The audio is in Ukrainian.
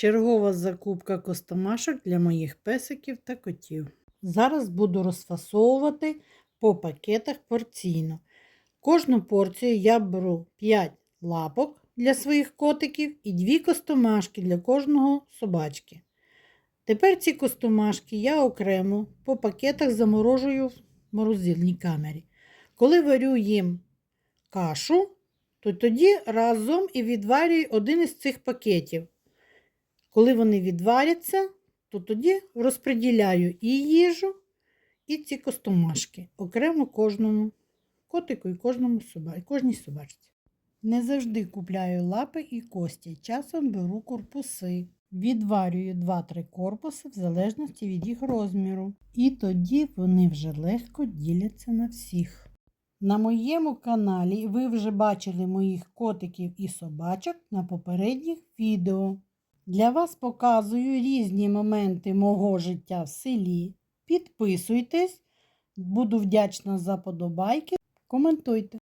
Чергова закупка костомашок для моїх песиків та котів. Зараз буду розфасовувати по пакетах порційно. Кожну порцію я беру 5 лапок для своїх котиків і 2 костомашки для кожного собачки. Тепер ці костомашки я окремо по пакетах заморожую в морозильній камері. Коли варю їм кашу, то тоді разом і відварюю один із цих пакетів. Коли вони відваряться, то тоді розподіляю і їжу, і ці костомашки окремо кожному котику і кожному соба... і кожній собачці. Не завжди купляю лапи і кості, часом беру корпуси. Відварюю 2-3 корпуси в залежності від їх розміру. І тоді вони вже легко діляться на всіх. На моєму каналі ви вже бачили моїх котиків і собачок на попередніх відео. Для вас показую різні моменти мого життя в селі. Підписуйтесь, буду вдячна за подобайки, коментуйте.